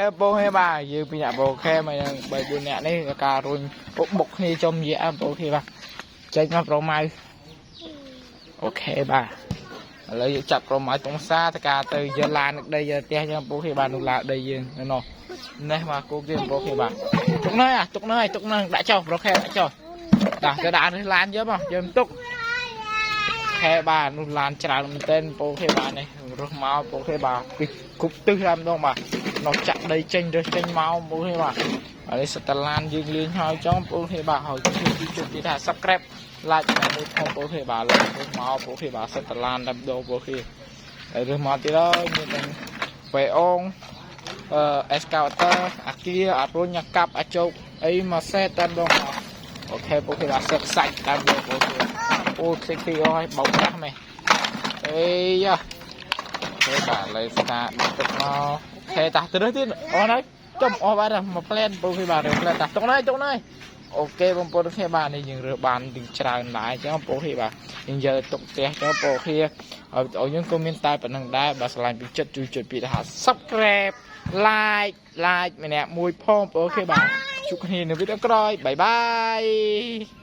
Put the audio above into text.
ខេបងហេបាទយើងពីអ្នកបងខេមកយើង3 4នាក់នេះការរុញពុកបុកគ្នាចំនិយាយបងខេបាទចេញមកប្រម៉ៅអូខេបាទឥឡូវយើងចាប់ប្រម៉ៅតុងសាតការទៅយកឡាននឹកដីយកផ្ទះចឹងបងខេបាទនោះឡាដីយើងណោះនេះមកគោកទៀតបងខេបាទទុកណើទុកណើទុកណើដាក់ចុះប្រខេដាក់ចុះដាក់ទៅដាក់នេះឡានយកមកយើងទុកខែបាទនោះឡានច្រើនមែនទែនពោខេបាទនេះ រស់មកពោខេបាទពីគ្រប់ទិសតែម្ដងបាទនោះចាក់ដីចេញរើសចេញមកពោខេបាទហើយនេះសតឡានយើងលេងហើយចង់ពោខេបាទហើយជួយជួយទីថា subscribe like តាមមួយផងពោខេបាទលើរស់មកពោខេបាទសតឡានតែម្ដងពោខេហើយរើសមកទៀតហើយមានទាំងវេអងអឺអេសកាវតើអាគីអារុញអាកាប់អាចោកអីមកសេតតែម្ដងមកអូខេពោខេបាទសឹកសាច់តែម្ដងពោខេអូខ្ទេចខ្ទីអស់ហើយបោកប្រាស់មែនអេយ៉ា គេបាទលើស្តាដាក់ទឹកមកខេតាស់ទៅនេះទៀតអស់ហើយចុំអស់បាទមកផ្លែនពូគេបាទរើផ្លែនតាស់ទុកណៃទុកណៃអូខេបងប្អូនគ្នាបាទនេះយើងរើបានទាំងច្រើនដែរចឹងពូគេបាទយើងយកទុកផ្ទះចឹងពូគេហើយឲ្យយើងក៏មានតែប៉ុណ្្នឹងដែរបាទឆ្លាញ់ពីចិត្តជួយជួយពីថា subscribe like like ម្នាក់មួយផងពូគេបាទជួបគ្នានៅវីដេអូក្រោយបាយបាយ